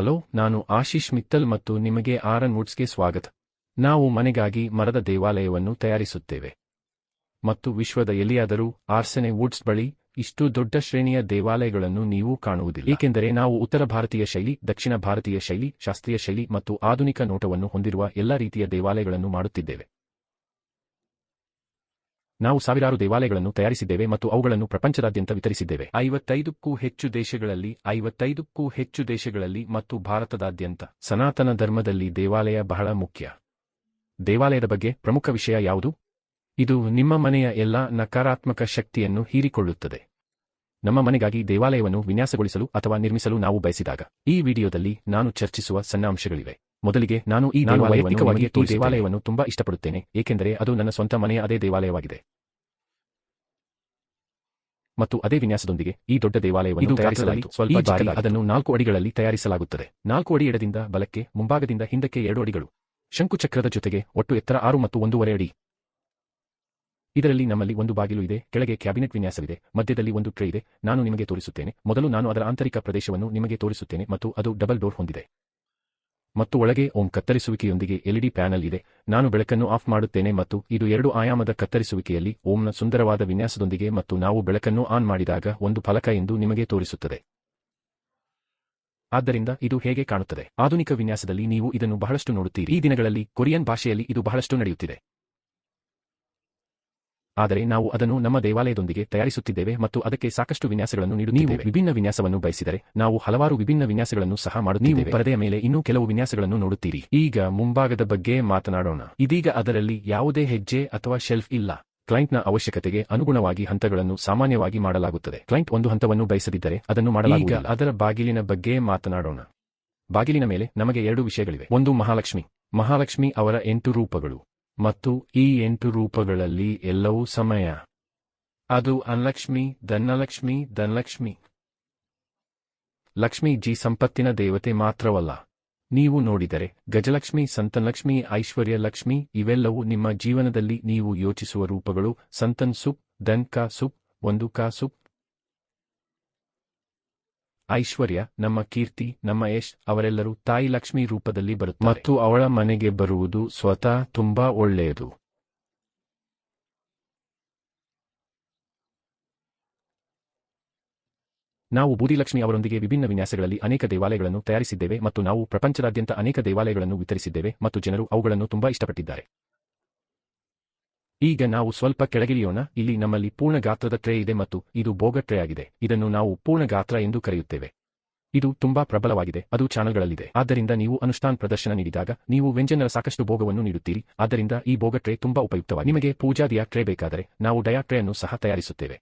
Hello, ನಾನು ಆಶೀಶ್ ಮಿತ್ತಲ್ ಮತ್ತು ನಿಮಗೆ ಆರನ್ ವುಡ್ಸ್ಗೆ ಸ್ವಾಗತ. ನಾವು ಮನೆಗಾಗಿ ಮರದ ದೇವಾಲಯವನ್ನು ತಯಾರಿಸುತ್ತೇವೆ. ಮತ್ತು ವಿಶ್ವದ ಎಲ್ಲಿಯಾದರೂ ಆರ್ಸೆನೆ ವುಡ್ಸ್ ಬಳಿ ಇಷ್ಟು ದೊಡ್ಡ ಶ್ರೇಣಿಯ ದೇವಾಲಯಗಳನ್ನು ನೀವು ಕಾಣುವುದಿಲ್ಲ. ಏಕೆಂದರೆ ನಾವು ಉತ್ತರ ಭಾರತೀಯ ಶೈಲಿ, ದಕ್ಷಿಣ ಭಾರತೀಯ ಶೈಲಿ, ಶಾಸ್ತ್ರೀಯ ಶೈಲಿ ಮತ್ತು ಆಧುನಿಕ ನೋಟವನ್ನು ಹೊಂದಿರುವ ಎಲ್ಲ ರೀತಿಯ ದೇವಾಲಯಗಳನ್ನು ಮಾಡುತ್ತಿದ್ದೇವೆ. ನಾವು ಸಾವಿರಾರು ದೇವಾಲಯಗಳನ್ನು ತಯಾರಿಸಿದ್ದೇವೆ ಮತ್ತು ಅವುಗಳನ್ನು ಪ್ರಪಂಚದಾದ್ಯಂತ ವಿತರಿಸಿದ್ದೇವೆ. ಐವತ್ತೈದಕ್ಕೂ ಹೆಚ್ಚು ದೇಶಗಳಲ್ಲಿ, ಐವತ್ತೈದಕ್ಕೂ ಹೆಚ್ಚು ದೇಶಗಳಲ್ಲಿ ಮತ್ತು ಭಾರತದಾದ್ಯಂತ ಸನಾತನ ಧರ್ಮದಲ್ಲಿ ದೇವಾಲಯ ಬಹಳ ಮುಖ್ಯ. ದೇವಾಲಯದ ಬಗ್ಗೆ ಪ್ರಮುಖ ವಿಷಯ ಯಾವುದು? ಇದು ನಿಮ್ಮ ಮನೆಯ ಎಲ್ಲಾ ನಕಾರಾತ್ಮಕ ಶಕ್ತಿಯನ್ನು ಹೀರಿಕೊಳ್ಳುತ್ತದೆ. ನಮ್ಮ ಮನೆಗಾಗಿ ದೇವಾಲಯವನ್ನು ವಿನ್ಯಾಸಗೊಳಿಸಲು ಅಥವಾ ನಿರ್ಮಿಸಲು ನಾವು ಬಯಸಿದಾಗ ಈ ವಿಡಿಯೋದಲ್ಲಿ ನಾನು ಚರ್ಚಿಸುವ ಸಣ್ಣ ಅಂಶಗಳಿವೆ. ಮೊದಲಿಗೆ ನಾನು ಈ ನಾನು ವೈಯಕ್ತಿಕವಾಗಿ ಈ ದೇವಾಲಯವನ್ನು ತುಂಬಾ ಇಷ್ಟಪಡುತ್ತೇನೆ ಏಕೆಂದರೆ ಅದು ನನ್ನ ಸ್ವಂತ ಮನೆಯ ಅದೇ ದೇವಾಲಯವಾಗಿದೆ. ಮತ್ತು ಅದೇ ವಿನ್ಯಾಸದೊಂದಿಗೆ ಈ ದೊಡ್ಡ ದೇವಾಲಯವನ್ನು ತಯಾರಿಸಲಾಯಿತು. ಸ್ವಲ್ಪ ಬಾರಿ ಅದನ್ನು ನಾಲ್ಕು ಅಡಿಗಳಲ್ಲಿ ತಯಾರಿಸಲಾಗುತ್ತದೆ. ನಾಲ್ಕು ಅಡಿ ಎಡದಿಂದ ಬಲಕ್ಕೆ ಮುಂಭಾಗದಿಂದ ಹಿಂದಕ್ಕೆ ಎರಡು ಅಡಿಗಳು. ಶಂಕುಚಕ್ರದ ಜೊತೆಗೆ ಒಟ್ಟು ಎತ್ತರ ಆರು ಮತ್ತು ಒಂದೂವರೆ ಅಡಿ. ಇದರಲ್ಲಿ ನಮ್ಮಲ್ಲಿ ಒಂದು ಬಾಗಿಲು ಇದೆ ಕೆಳಗೆ ಕ್ಯಾಬಿನೆಟ್ ವಿನ್ಯಾಸವಿದೆ ಮಧ್ಯದಲ್ಲಿ ಒಂದು ಟ್ರೇ ಇದೆ. ನಾನು ನಿಮಗೆ ತೋರಿಸುತ್ತೇನೆ. ಮೊದಲು ನಾನು ಅದರ ಆಂತರಿಕ ಪ್ರದೇಶವನ್ನು ನಿಮಗೆ ತೋರಿಸುತ್ತೇನೆ ಮತ್ತು ಅದು ಡಬಲ್ ಡೋರ್ ಹೊಂದಿದೆ. ಮತ್ತು ಒಳಗೆ ಓಂ ಕತ್ತರಿಸುವಿಕೆಯೊಂದಿಗೆ ಎಲ್ಇಡಿ ಪ್ಯಾನಲ್ ಇದೆ. ನಾನು ಬೆಳಕನ್ನು ಆಫ್ ಮಾಡುತ್ತೇನೆ ಮತ್ತು ಇದು ಎರಡು ಆಯಾಮದ ಕತ್ತರಿಸುವಿಕೆಯಲ್ಲಿ ಓಂನ ಸುಂದರವಾದ ವಿನ್ಯಾಸದೊಂದಿಗೆ ಮತ್ತು ನಾವು ಬೆಳಕನ್ನು ಆನ್ ಮಾಡಿದಾಗ ಒಂದು ಫಲಕ ಎಂದು ನಿಮಗೆ ತೋರಿಸುತ್ತದೆ. ಆದ್ದರಿಂದ ಇದು ಹೇಗೆ ಕಾಣುತ್ತದೆ? ಆಧುನಿಕ ವಿನ್ಯಾಸದಲ್ಲಿ ನೀವು ಇದನ್ನು ಬಹಳಷ್ಟು ನೋಡುತ್ತೀರಿ. ಈ ದಿನಗಳಲ್ಲಿ ಕೊರಿಯನ್ ಭಾಷೆಯಲ್ಲಿ ಇದು ಬಹಳಷ್ಟು ನಡೆಯುತ್ತಿದೆ. ಆದರೆ ನಾವು ಅದನ್ನು ನಮ್ಮ ದೇವಾಲಯದೊಂದಿಗೆ ತಯಾರಿಸುತ್ತಿದ್ದೇವೆ ಮತ್ತು ಅದಕ್ಕೆ ಸಾಕಷ್ಟು ವಿನ್ಯಾಸಗಳನ್ನು ನೀಡುತ್ತೇವೆ ನೀವು ವಿಭಿನ್ನ ವಿನ್ಯಾಸವನ್ನು ಬಯಸಿದರೆ ನಾವು ಹಲವಾರು ವಿಭಿನ್ನ ವಿನ್ಯಾಸಗಳನ್ನು ಸಹ ಮಾಡುತ್ತಿದ್ದೇವೆ. ನೀವು ಪರದೆಯ ಮೇಲೆ ಇನ್ನೂ ಕೆಲವು ವಿನ್ಯಾಸಗಳನ್ನು ನೋಡುತ್ತೀರಿ. ಈಗ ಮುಂಭಾಗದ ಬಗ್ಗೆ ಮಾತನಾಡೋಣ. ಇದೀಗ ಅದರಲ್ಲಿ ಯಾವುದೇ ಹೆಜ್ಜೆ ಅಥವಾ ಶೆಲ್ಫ್ ಇಲ್ಲ. ಕ್ಲೈಂಟ್ನ ಅವಶ್ಯಕತೆಗೆ ಅನುಗುಣವಾಗಿ ಹಂತಗಳನ್ನು ಸಾಮಾನ್ಯವಾಗಿ ಮಾಡಲಾಗುತ್ತದೆ. ಕ್ಲೈಂಟ್ ಒಂದು ಹಂತವನ್ನು ಬಯಸದಿದ್ದರೆ ಅದನ್ನು ಮಾಡಲಾಗುವುದಿಲ್ಲ. ಅದರ ಬಾಗಿಲಿನ ಬಗ್ಗೆ ಮಾತನಾಡೋಣ. ಬಾಗಿಲಿನ ಮೇಲೆ ನಮಗೆ ಎರಡು ವಿಷಯಗಳಿವೆ. ಒಂದು ಮಹಾಲಕ್ಷ್ಮಿ. ಮಹಾಲಕ್ಷ್ಮಿ ಅವರ ಎಂಟು ರೂಪಗಳು. ಮತ್ತು ಈ ಎಂಟು ರೂಪಗಳಲ್ಲಿ ಎಲ್ಲವೂ ಸಮಯ. ಅದು ಅನ್ಲಕ್ಷ್ಮಿ, ಧನಲಕ್ಷ್ಮಿ ಧನಲಕ್ಷ್ಮಿ. ಲಕ್ಷ್ಮಿ ಜಿ ಸಂಪತ್ತಿನ ದೇವತೆ ಮಾತ್ರವಲ್ಲ. ನೀವು ನೋಡಿದರೆ, ಗಜಲಕ್ಷ್ಮಿ, ಸಂತನಲಕ್ಷ್ಮಿ, ಐಶ್ವರ್ಯ ಲಕ್ಷ್ಮಿ, ಇವೆಲ್ಲವೂ ನಿಮ್ಮ ಜೀವನದಲ್ಲಿ ನೀವು ಯೋಚಿಸುವ ರೂಪಗಳು. ಸಂತನ್ ಸುಪ್ ದನ್ ಕಾ ಸುಪ್ ಒಂದು ಕಾ ಸುಪ್ ಐಶ್ವರ್ಯ ನಮ್ಮ ಕೀರ್ತಿ ನಮ್ಮ ಯಶ್ ಅವರೆಲ್ಲರೂ ತಾಯಿ ಲಕ್ಷ್ಮಿ ರೂಪದಲ್ಲಿ ಬರುತ್ತಾರೆ. ಮತ್ತು ಅವಳ ಮನೆಗೆ ಬರುವುದು ಸ್ವತಃ ತುಂಬಾ ಒಳ್ಳೆಯದು. ನಾವು ಬೂದಿಲಕ್ಷ್ಮಿ ಅವರೊಂದಿಗೆ ವಿಭಿನ್ನ ವಿನ್ಯಾಸಗಳಲ್ಲಿ ಅನೇಕ ದೇವಾಲಯಗಳನ್ನು ತಯಾರಿಸಿದ್ದೇವೆ ಮತ್ತು ನಾವು ಪ್ರಪಂಚದಾದ್ಯಂತ ಅನೇಕ ದೇವಾಲಯಗಳನ್ನು ವಿತರಿಸಿದ್ದೇವೆ ಮತ್ತು ಜನರು ಅವುಗಳನ್ನು ತುಂಬಾ ಇಷ್ಟಪಟ್ಟಿದ್ದಾರೆ. ಈಗ ನಾವು ಸ್ವಲ್ಪ ಕೆಳಗಿಳಿಯೋಣ. ಇಲ್ಲಿ ನಮ್ಮಲ್ಲಿ ಪೂರ್ಣ ಗಾತ್ರದ ಟ್ರೇ ಇದೆ ಮತ್ತು ಇದು ಬೋಗ ಟ್ರೇ ಆಗಿದೆ ಇದನ್ನು ನಾವು ಪೂರ್ಣ ಗಾತ್ರ ಎಂದು ಕರೆಯುತ್ತೇವೆ. ಇದು ತುಂಬಾ ಪ್ರಬಲವಾಗಿದೆ. ಅದು ಚಾನಲ್ಗಳಲ್ಲಿದೆ. ಆದ್ದರಿಂದ ನೀವು ಅನುಷ್ಠಾನ ಪ್ರದರ್ಶನ ನೀಡಿದಾಗ ನೀವು ವ್ಯಂಜನರ ಸಾಕಷ್ಟು ಭೋಗವನ್ನು ನೀಡುತ್ತೀರಿ. ಆದ್ದರಿಂದ ಈ ಭೋಗ ಟ್ರೇ ತುಂಬಾ ಉಪಯುಕ್ತವಾಗಿದೆ. ನಿಮಗೆ ಪೂಜಾದಿಯ ಟ್ರೇ ಬೇಕಾದರೆ ನಾವು ಡಯಾ ಟ್ರೇ ಅನ್ನು ಸಹ ತಯಾರಿಸುತ್ತೇವೆ.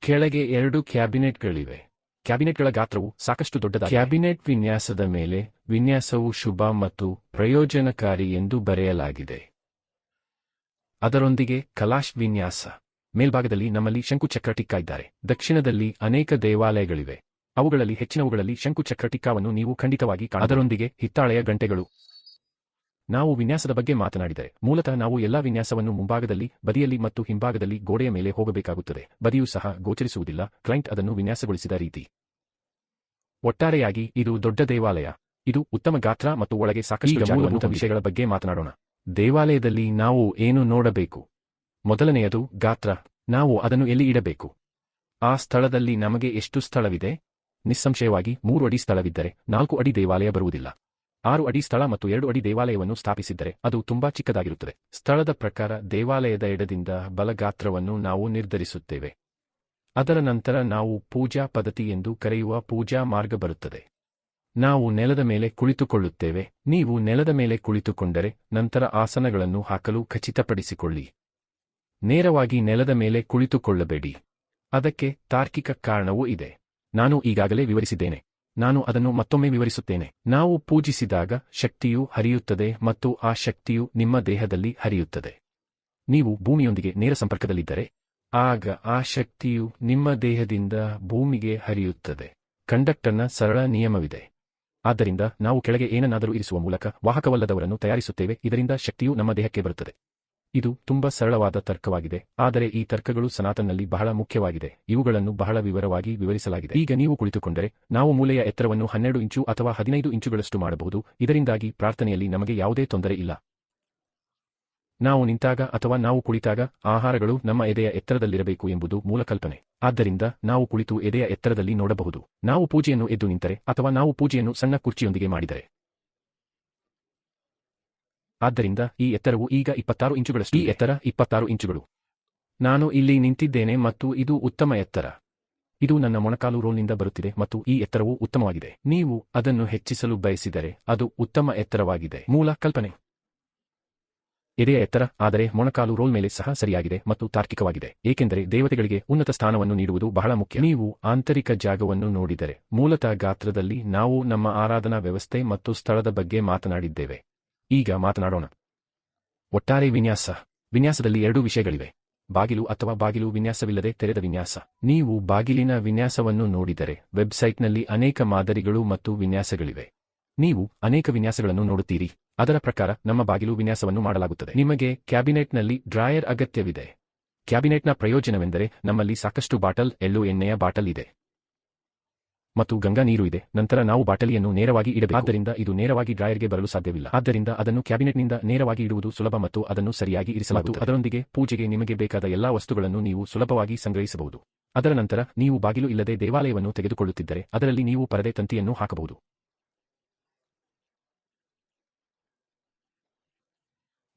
ಕೆಳಗೆ ಎರಡು ಕ್ಯಾಬಿನೆಟ್ಗಳಿವೆ. ಕ್ಯಾಬಿನೆಟ್ಗಳ ಗಾತ್ರವು ಸಾಕಷ್ಟು ದೊಡ್ಡದಾಗಿದೆ. ಕ್ಯಾಬಿನೆಟ್ ವಿನ್ಯಾಸದ ಮೇಲೆ ವಿನ್ಯಾಸವು ಶುಭ ಮತ್ತು ಪ್ರಯೋಜನಕಾರಿ ಎಂದು ಬರೆಯಲಾಗಿದೆ. ಅದರೊಂದಿಗೆ ಕಲಾಶ್ ವಿನ್ಯಾಸ. ಮೇಲ್ಭಾಗದಲ್ಲಿ ನಮ್ಮಲ್ಲಿ ಶಂಕುಚಕ್ರ ಟಿಕ್ಕ ಇದ್ದಾರೆ. ದಕ್ಷಿಣದಲ್ಲಿ ಅನೇಕ ದೇವಾಲಯಗಳಿವೆ. ಅವುಗಳಲ್ಲಿ ಹೆಚ್ಚಿನವುಗಳಲ್ಲಿ ಶಂಕುಚಕ್ರ ಟಿಕ್ಕಾವನ್ನು ನೀವು ಖಂಡಿತವಾಗಿ ಅದರೊಂದಿಗೆ ಹಿತ್ತಾಳೆಯ ಗಂಟೆಗಳು. ನಾವು ವಿನ್ಯಾಸದ ಬಗ್ಗೆ ಮಾತನಾಡಿದರೆ ಮೂಲತಃ ನಾವು ಎಲ್ಲಾ ವಿನ್ಯಾಸವನ್ನು ಮುಂಭಾಗದಲ್ಲಿ ಬದಿಯಲ್ಲಿ ಮತ್ತು ಹಿಂಭಾಗದಲ್ಲಿ ಗೋಡೆಯ ಮೇಲೆ ಹೋಗಬೇಕಾಗುತ್ತದೆ. ಬದಿಯೂ ಸಹ ಗೋಚರಿಸುವುದಿಲ್ಲ ಕ್ಲೈಂಟ್ ಅದನ್ನು ವಿನ್ಯಾಸಗೊಳಿಸಿದ ರೀತಿ. ಒಟ್ಟಾರೆಯಾಗಿ ಇದು ದೊಡ್ಡ ದೇವಾಲಯ. ಇದು ಉತ್ತಮ ಗಾತ್ರ ಮತ್ತು ಒಳಗೆ ಸಾಕಷ್ಟು ಮೂಲಭೂತ ವಿಷಯಗಳ ಬಗ್ಗೆ ಮಾತನಾಡೋಣ. ದೇವಾಲಯದಲ್ಲಿ ನಾವು ಏನು ನೋಡಬೇಕು? ಮೊದಲನೆಯದು ಗಾತ್ರ, ನಾವು ಅದನ್ನು ಎಲ್ಲಿ ಇಡಬೇಕು? ಆ ಸ್ಥಳದಲ್ಲಿ ನಮಗೆ ಎಷ್ಟು ಸ್ಥಳವಿದೆ? ನಿಸ್ಸಂಶಯವಾಗಿ ಮೂರು ಅಡಿ ಸ್ಥಳವಿದ್ದರೆ ನಾಲ್ಕು ಅಡಿ ದೇವಾಲಯ ಬರುವುದಿಲ್ಲ. ಆರು ಅಡಿ ಸ್ಥಳ ಮತ್ತು ಎರಡು ಅಡಿ ದೇವಾಲಯವನ್ನು ಸ್ಥಾಪಿಸಿದ್ದರೆ ಅದು ತುಂಬಾ ಚಿಕ್ಕದಾಗಿರುತ್ತದೆ. ಸ್ಥಳದ ಪ್ರಕಾರ ದೇವಾಲಯದ ಎಡದಿಂದ ಬಲಗಾತ್ರವನ್ನು ನಾವು ನಿರ್ಧರಿಸುತ್ತೇವೆ. ಅದರ ನಂತರ ನಾವು ಪೂಜಾ ಪದ್ಧತಿ ಎಂದು ಕರೆಯುವ ಪೂಜಾ ಮಾರ್ಗ ಬರುತ್ತದೆ. ನಾವು ನೆಲದ ಮೇಲೆ ಕುಳಿತುಕೊಳ್ಳುತ್ತೇವೆ. ನೀವು ನೆಲದ ಮೇಲೆ ಕುಳಿತುಕೊಂಡರೆ ನಂತರ ಆಸನಗಳನ್ನು ಹಾಕಲು ಖಚಿತಪಡಿಸಿಕೊಳ್ಳಿ. ನೇರವಾಗಿ ನೆಲದ ಮೇಲೆ ಕುಳಿತುಕೊಳ್ಳಬೇಡಿ. ಅದಕ್ಕೆ ತಾರ್ಕಿಕ ಕಾರಣವೂ ಇದೆ. ನಾನು ಈಗಾಗಲೇ ವಿವರಿಸಿದ್ದೇನೆ. ನಾನು ಅದನ್ನು ಮತ್ತೊಮ್ಮೆ ವಿವರಿಸುತ್ತೇನೆ. ನಾವು ಪೂಜಿಸಿದಾಗ ಶಕ್ತಿಯು ಹರಿಯುತ್ತದೆ ಮತ್ತು ಆ ಶಕ್ತಿಯು ನಿಮ್ಮ ದೇಹದಲ್ಲಿ ಹರಿಯುತ್ತದೆ. ನೀವು ಭೂಮಿಯೊಂದಿಗೆ ನೇರ ಸಂಪರ್ಕದಲ್ಲಿದ್ದರೆ, ಆಗ ಆ ಶಕ್ತಿಯು ನಿಮ್ಮ ದೇಹದಿಂದ ಭೂಮಿಗೆ ಹರಿಯುತ್ತದೆ. ಕಂಡಕ್ಟರ್ನ ಸರಳ ನಿಯಮವಿದೆ. ಆದ್ದರಿಂದ ನಾವು ಕೆಳಗೆ ಏನನ್ನಾದರೂ ಇರಿಸುವ ಮೂಲಕ ವಾಹಕವಲ್ಲದವರನ್ನು ತಯಾರಿಸುತ್ತೇವೆ, ಇದರಿಂದ ಶಕ್ತಿಯು ನಮ್ಮ ದೇಹಕ್ಕೆ ಬರುತ್ತದೆ. ಇದು ತುಂಬಾ ಸರಳವಾದ ತರ್ಕವಾಗಿದೆ, ಆದರೆ ಈ ತರ್ಕಗಳು ಸನಾತನ್ನಲ್ಲಿ ಬಹಳ ಮುಖ್ಯವಾಗಿದೆ, ಇವುಗಳನ್ನು ಬಹಳ ವಿವರವಾಗಿ ವಿವರಿಸಲಾಗಿದೆ. ಈಗ ನೀವು ಕುಳಿತುಕೊಂಡರೆ, ನಾವು ಮೂಲೆಯ ಎತ್ತರವನ್ನು ಹನ್ನೆರಡು ಇಂಚು ಅಥವಾ ಹದಿನೈದು ಇಂಚುಗಳಷ್ಟು ಮಾಡಬಹುದು, ಇದರಿಂದಾಗಿ ಪ್ರಾರ್ಥನೆಯಲ್ಲಿ ನಮಗೆ ಯಾವುದೇ ತೊಂದರೆ ಇಲ್ಲ. ನಾವು ನಿಂತಾಗ ಅಥವಾ ನಾವು ಕುಳಿತಾಗ ಆಹಾರಗಳು ನಮ್ಮ ಎದೆಯ ಎತ್ತರದಲ್ಲಿರಬೇಕು ಎಂಬುದು ಮೂಲ ಕಲ್ಪನೆ. ಆದ್ದರಿಂದ ನಾವು ಕುಳಿತು ಎದೆಯ ಎತ್ತರದಲ್ಲಿ ನೋಡಬಹುದು. ನಾವು ಪೂಜೆಯನ್ನು ಎದ್ದು ನಿಂತರೆ ಅಥವಾ ನಾವು ಪೂಜೆಯನ್ನು ಸಣ್ಣ ಕುರ್ಚಿಯೊಂದಿಗೆ ಮಾಡಿದರೆ. ಆದ್ದರಿಂದ ಈ ಎತ್ತರವು ಈಗ ಇಪ್ಪತ್ತಾರು ಇಂಚುಗಳಷ್ಟು. ಈ ಎತ್ತರ ಇಪ್ಪತ್ತಾರು ಇಂಚುಗಳು. ನಾನು ಇಲ್ಲಿ ನಿಂತಿದ್ದೇನೆ ಮತ್ತು ಇದು ಉತ್ತಮ ಎತ್ತರ. ಇದು ನನ್ನ ಮೊಣಕಾಲು ರೋಲ್ನಿಂದ ಬರುತ್ತಿದೆ ಮತ್ತು ಈ ಎತ್ತರವು ಉತ್ತಮವಾಗಿದೆ. ನೀವು ಅದನ್ನು ಹೆಚ್ಚಿಸಲು ಬಯಸಿದರೆ ಅದು ಉತ್ತಮ ಎತ್ತರವಾಗಿದೆ. ಮೂಲ ಕಲ್ಪನೆ. ಎದೆಯ ಎತ್ತರ, ಆದರೆ ಮೊಣಕಾಲು ರೋಲ್ ಮೇಲೆ ಸಹ ಸರಿಯಾಗಿದೆ ಮತ್ತು ತಾರ್ಕಿಕವಾಗಿದೆ, ಏಕೆಂದರೆ ದೇವತೆಗಳಿಗೆ ಉನ್ನತ ಸ್ಥಾನವನ್ನು ನೀಡುವುದು ಬಹಳ ಮುಖ್ಯ. ನೀವು ಆಂತರಿಕ ಜಾಗವನ್ನು ನೋಡಿದರೆ, ಮೂಲತಃ ಗಾತ್ರದಲ್ಲಿ ನಾವು ನಮ್ಮ ಆರಾಧನಾ ವ್ಯವಸ್ಥೆ ಮತ್ತು ಸ್ಥಳದ ಬಗ್ಗೆ ಮಾತನಾಡಿದ್ದೇವೆ. ಈಗ ಮಾತನಾಡೋಣ. ಒಟ್ಟಾರೆ ವಿನ್ಯಾಸ. ವಿನ್ಯಾಸದಲ್ಲಿ ಎರಡು ವಿಷಯಗಳಿವೆ. ಬಾಗಿಲು ಅಥವಾ ಬಾಗಿಲು ವಿನ್ಯಾಸವಿಲ್ಲದೆ ತೆರೆದ ವಿನ್ಯಾಸ. ನೀವು ಬಾಗಿಲಿನ ವಿನ್ಯಾಸವನ್ನು ನೋಡಿದರೆ, ವೆಬ್ಸೈಟ್ನಲ್ಲಿ ಅನೇಕ ಮಾದರಿಗಳು ಮತ್ತು ವಿನ್ಯಾಸಗಳಿವೆ. ನೀವು ಅನೇಕ ವಿನ್ಯಾಸಗಳನ್ನು ನೋಡುತ್ತೀರಿ. ಅದರ ಪ್ರಕಾರ ನಮ್ಮ ಬಾಗಿಲು ವಿನ್ಯಾಸವನ್ನು ಮಾಡಲಾಗುತ್ತದೆ. ನಿಮಗೆ ಕ್ಯಾಬಿನೆಟ್ನಲ್ಲಿ ಡ್ರಾಯರ್ ಅಗತ್ಯವಿದೆ. ಕ್ಯಾಬಿನೆಟ್ನ ಪ್ರಯೋಜನವೆಂದರೆ ನಮ್ಮಲ್ಲಿ ಸಾಕಷ್ಟು ಬಾಟಲ್, ಎಳ್ಳು ಎಣ್ಣೆಯ ಬಾಟಲ್ ಇದೆ. ಮತ್ತು ಗಂಗಾ ನೀರು ಇದೆ. ನಂತರ ನಾವು ಬಾಟಲಿಯನ್ನು ನೇರವಾಗಿ ಇಡಬೇಕು. ಇದು ನೇರವಾಗಿ ಡ್ರಾಯರ್ಗೆ ಬರಲು ಸಾಧ್ಯವಿಲ್ಲ. ಆದ್ದರಿಂದ ಅದನ್ನು ಕ್ಯಾಬಿನೆಟ್ನಿಂದ ನೇರವಾಗಿ ಇಡುವುದು ಸುಲಭ ಮತ್ತು ಅದನ್ನು ಸರಿಯಾಗಿ ಇರಿಸಲಾಗುತ್ತದೆ. ಅದರೊಂದಿಗೆ ಪೂಜೆಗೆ ನಿಮಗೆ ಬೇಕಾದ ಎಲ್ಲಾ ವಸ್ತುಗಳನ್ನು ನೀವು ಸುಲಭವಾಗಿ ಸಂಗ್ರಹಿಸಬಹುದು. ಅದರ ನಂತರ ನೀವು ಬಾಗಿಲು ಇಲ್ಲದೆ ದೇವಾಲಯವನ್ನು ತೆಗೆದುಕೊಳ್ಳುತ್ತಿದ್ದರೆ ಅದರಲ್ಲಿ ನೀವು ಪರದೆ ತಂತಿಯನ್ನು ಹಾಕಬಹುದು.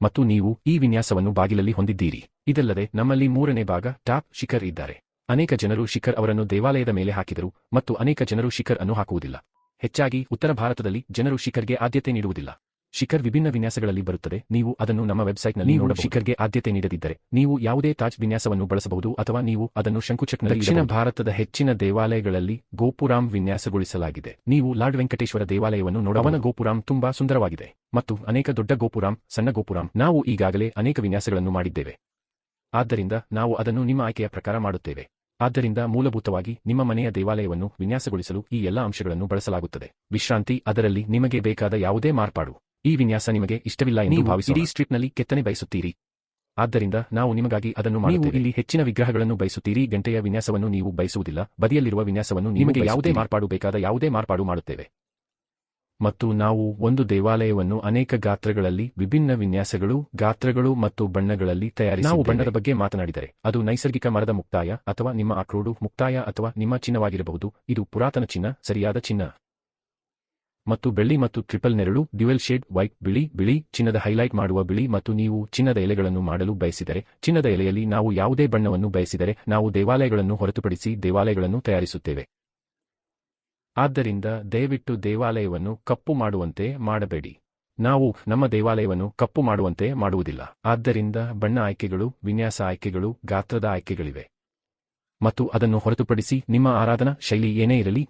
ಮತ್ತು ನೀವು ಈ ವಿನ್ಯಾಸವನ್ನು ಬಾಗಿಲಲ್ಲಿ ಹೊಂದಿದ್ದೀರಿ. ಇದಲ್ಲದೆ, ನಮ್ಮಲ್ಲಿ ಮೂರನೇ ಭಾಗ, ಟಾಪ್ ಶಿಖರ್ ಇದ್ದಾರೆ. ಅನೇಕ ಜನರು ಶಿಖರ್ ಅವರನ್ನು ದೇವಾಲಯದ ಮೇಲೆ ಹಾಕಿದರು ಮತ್ತು ಅನೇಕ ಜನರು ಶಿಖರ್ ಅನ್ನು ಹಾಕುವುದಿಲ್ಲ. ಹೆಚ್ಚಾಗಿ, ಉತ್ತರ ಭಾರತದಲ್ಲಿ ಜನರು ಶಿಖರ್ಗೆ ಆದ್ಯತೆ ನೀಡುವುದಿಲ್ಲ. ಶಿಖರ್ ವಿಭಿನ್ನ ವಿನ್ಯಾಸಗಳಲ್ಲಿ ಬರುತ್ತದೆ. ನೀವು ಅದನ್ನು ನಮ್ಮ ವೆಬ್ಸೈಟ್ನಲ್ಲಿ ನೋಡ ಶಿಖರ್ಗೆ ಆದ್ಯತೆ ನೀಡದಿದ್ದರೆ ನೀವು ಯಾವುದೇ ತಾಜ್ ವಿನ್ಯಾಸವನ್ನು ಬಳಸಬಹುದು ಅಥವಾ ನೀವು ಅದನ್ನು ಶಂಕುಚಕ್ನಲ್ಲಿ ದಕ್ಷಿಣ ಭಾರತದ ಹೆಚ್ಚಿನ ದೇವಾಲಯಗಳಲ್ಲಿ ಗೋಪುರಾಮ್ ವಿನ್ಯಾಸಗೊಳಿಸಲಾಗಿದೆ. ನೀವು ಲಾರ್ಡ್ ವೆಂಕಟೇಶ್ವರ ದೇವಾಲಯವನ್ನು ನೋಡವನ ಗೋಪುರಾಮ್ ತುಂಬಾ ಸುಂದರವಾಗಿದೆ ಮತ್ತು ಅನೇಕ ದೊಡ್ಡ ಗೋಪುರಾಮ್ ಸಣ್ಣ ಗೋಪುರಾಮ್ ನಾವು ಈಗಾಗಲೇ ಅನೇಕ ವಿನ್ಯಾಸಗಳನ್ನು ಮಾಡಿದ್ದೇವೆ. ಆದ್ದರಿಂದ ನಾವು ಅದನ್ನು ನಿಮ್ಮ ಆಯ್ಕೆಯ ಪ್ರಕಾರ ಮಾಡುತ್ತೇವೆ. ಆದ್ದರಿಂದ ಮೂಲಭೂತವಾಗಿ ನಿಮ್ಮ ಮನೆಯ ದೇವಾಲಯವನ್ನು ವಿನ್ಯಾಸಗೊಳಿಸಲು ಈ ಎಲ್ಲಾ ಅಂಶಗಳನ್ನು ಬಳಸಲಾಗುತ್ತದೆ. ವಿಶ್ರಾಂತಿ ಅದರಲ್ಲಿ ನಿಮಗೆ ಬೇಕಾದ ಯಾವುದೇ ಮಾರ್ಪಾಡು. ಈ ವಿನ್ಯಾಸ ನಿಮಗೆ ಇಷ್ಟವಿಲ್ಲ ಎಂದು ಭಾವಿಸಿ ಇಡೀ ಸ್ಟ್ರಿಪ್ನಲ್ಲಿ ಕೆತ್ತನೆ ಬಯಸುತ್ತೀರಿ. ಆದ್ದರಿಂದ ನಾವು ನಿಮಗಾಗಿ ಅದನ್ನು ಮಾಡುತ್ತೇವೆ. ಇಲ್ಲಿ ಹೆಚ್ಚಿನ ವಿಗ್ರಹಗಳನ್ನು ಬಯಸುತ್ತೀರಿ. ಗಂಟೆಯ ವಿನ್ಯಾಸವನ್ನು ನೀವು ಬಯಸುವುದಿಲ್ಲ. ಬದಿಯಲ್ಲಿರುವ ವಿನ್ಯಾಸವನ್ನು ನಿಮಗೆ ಯಾವುದೇ ಮಾರ್ಪಾಡು ಬೇಕಾದ ಯಾವುದೇ ಮಾರ್ಪಾಡು ಮಾಡುತ್ತೇವೆ. ಮತ್ತು ನಾವು ಒಂದು ದೇವಾಲಯವನ್ನು ಅನೇಕ ಗಾತ್ರಗಳಲ್ಲಿ ವಿಭಿನ್ನ ವಿನ್ಯಾಸಗಳು ಗಾತ್ರಗಳು ಮತ್ತು ಬಣ್ಣಗಳಲ್ಲಿ ತಯಾರಿಸಿ ನಾವು ಬಣ್ಣದ ಬಗ್ಗೆ ಮಾತನಾಡಿದರೆ ಅದು ನೈಸರ್ಗಿಕ ಮರದ ಮುಕ್ತಾಯ ಅಥವಾ ನಿಮ್ಮ ಆಕ್ರೋಡು ಮುಕ್ತಾಯ ಅಥವಾ ನಿಮ್ಮ ಚಿನ್ನವಾಗಿರಬಹುದು. ಇದು ಪುರಾತನ ಚಿನ್ನ ಸರಿಯಾದ ಚಿನ್ನ. ಮತ್ತು ಬೆಳ್ಳಿ ಮತ್ತು ಟ್ರಿಪಲ್ ನೆರಳು ಡ್ಯುವೆಲ್ ಶೇಡ್, ವೈಟ್, ಬಿಳಿ ಬಿಳಿ, ಚಿನ್ನದ ಹೈಲೈಟ್ ಮಾಡುವ ಬಿಳಿ ಮತ್ತು ನೀವು ಚಿನ್ನದ ಎಲೆಗಳನ್ನು ಮಾಡಲು ಬಯಸಿದರೆ. ಚಿನ್ನದ ಎಲೆಯಲ್ಲಿ ನಾವು ಯಾವುದೇ ಬಣ್ಣವನ್ನು ಬಯಸಿದರೆ ನಾವು ದೇವಾಲಯಗಳನ್ನು ಹೊರತುಪಡಿಸಿ ದೇವಾಲಯಗಳನ್ನು ತಯಾರಿಸುತ್ತೇವೆ. ಆದ್ದರಿಂದ ದಯವಿಟ್ಟು ದೇವಾಲಯವನ್ನು ಕಪ್ಪು ಮಾಡುವಂತೆ ಮಾಡಬೇಡಿ. ನಾವು ನಮ್ಮ ದೇವಾಲಯವನ್ನು ಕಪ್ಪು ಮಾಡುವಂತೆ ಮಾಡುವುದಿಲ್ಲ. ಆದ್ದರಿಂದ ಬಣ್ಣ ಆಯ್ಕೆಗಳು, ವಿನ್ಯಾಸ ಆಯ್ಕೆಗಳು, ಗಾತ್ರದ ಆಯ್ಕೆಗಳಿವೆ. ಮತ್ತು ಅದನ್ನು ಹೊರತುಪಡಿಸಿ ನಿಮ್ಮ ಆರಾಧನಾ ಶೈಲಿ ಏನೇ ಇರಲಿ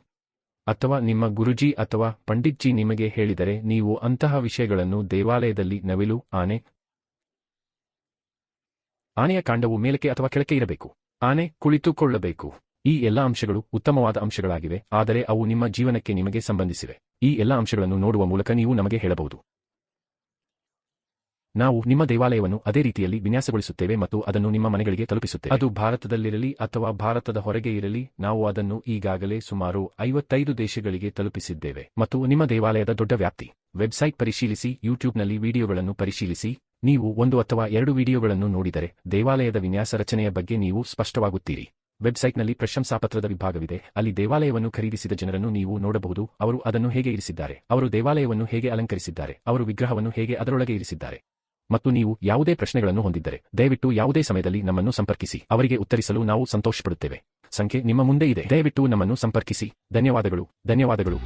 ಅಥವಾ ನಿಮ್ಮ ಗುರುಜಿ ಅಥವಾ ಪಂಡಿತ್ಜಿ ನಿಮಗೆ ಹೇಳಿದರೆ ನೀವು ಅಂತಹ ವಿಷಯಗಳನ್ನು ದೇವಾಲಯದಲ್ಲಿ ನವಿಲು, ಆನೆ, ಆನೆಯ ಕಾಂಡವು ಮೇಲಕ್ಕೆ ಅಥವಾ ಕೆಳಕ್ಕೆ ಇರಬೇಕು. ಆನೆ ಕುಳಿತುಕೊಳ್ಳಬೇಕು. ಈ ಎಲ್ಲಾ ಅಂಶಗಳು ಉತ್ತಮವಾದ ಅಂಶಗಳಾಗಿವೆ, ಆದರೆ ಅವು ನಿಮ್ಮ ಜೀವನಕ್ಕೆ ನಿಮಗೆ ಸಂಬಂಧಿಸಿವೆ. ಈ ಎಲ್ಲಾ ಅಂಶಗಳನ್ನು ನೋಡುವ ಮೂಲಕ ನೀವು ನಮಗೆ ಹೇಳಬಹುದು. ನಾವು ನಿಮ್ಮ ದೇವಾಲಯವನ್ನು ಅದೇ ರೀತಿಯಲ್ಲಿ ವಿನ್ಯಾಸಗೊಳಿಸುತ್ತೇವೆ ಮತ್ತು ಅದನ್ನು ನಿಮ್ಮ ಮನೆಗಳಿಗೆ ತಲುಪಿಸುತ್ತೇವೆ. ಅದು ಭಾರತದಲ್ಲಿರಲಿ ಅಥವಾ ಭಾರತದ ಹೊರಗೆ ಇರಲಿ, ನಾವು ಅದನ್ನು ಈಗಾಗಲೇ ಸುಮಾರು ಐವತ್ತೈದು ದೇಶಗಳಿಗೆ ತಲುಪಿಸಿದ್ದೇವೆ. ಮತ್ತು ನಿಮ್ಮ ದೇವಾಲಯದ ದೊಡ್ಡ ವ್ಯಾಪ್ತಿ. ವೆಬ್ಸೈಟ್ ಪರಿಶೀಲಿಸಿ, ಯೂಟ್ಯೂಬ್ನಲ್ಲಿ ವಿಡಿಯೋಗಳನ್ನು ಪರಿಶೀಲಿಸಿ. ನೀವು ಒಂದು ಅಥವಾ ಎರಡು ವಿಡಿಯೋಗಳನ್ನು ನೋಡಿದರೆ, ದೇವಾಲಯದ ವಿನ್ಯಾಸ ರಚನೆಯ ಬಗ್ಗೆ ನೀವು ಸ್ಪಷ್ಟವಾಗುತ್ತೀರಿ. ವೆಬ್ಸೈಟ್ನಲ್ಲಿ ಪ್ರಶಂಸಾಪತ್ರದ ವಿಭಾಗವಿದೆ. ಅಲ್ಲಿ ದೇವಾಲಯವನ್ನು ಖರೀದಿಸಿದ ಜನರನ್ನು ನೀವು ನೋಡಬಹುದು. ಅವರು ಅದನ್ನು ಹೇಗೆ ಇರಿಸಿದ್ದಾರೆ. ಅವರು ದೇವಾಲಯವನ್ನು ಹೇಗೆ ಅಲಂಕರಿಸಿದ್ದಾರೆ. ಅವರು ವಿಗ್ರಹವನ್ನು ಹೇಗೆ ಅದರೊಳಗೆ ಇರಿಸಿದ್ದಾರೆ. ಮತ್ತು ನೀವು ಯಾವುದೇ ಪ್ರಶ್ನೆಗಳನ್ನು ಹೊಂದಿದ್ದರೆ, ದಯವಿಟ್ಟು ಯಾವುದೇ ಸಮಯದಲ್ಲಿ ನಮ್ಮನ್ನು ಸಂಪರ್ಕಿಸಿ. ಅವರಿಗೆ ಉತ್ತರಿಸಲು ನಾವು ಸಂತೋಷಪಡುತ್ತೇವೆ. ಸಂಖ್ಯೆ ನಿಮ್ಮ ಮುಂದೆ ಇದೆ. ದಯವಿಟ್ಟು ನಮ್ಮನ್ನು ಸಂಪರ್ಕಿಸಿ. ಧನ್ಯವಾದಗಳು. ಧನ್ಯವಾದಗಳು.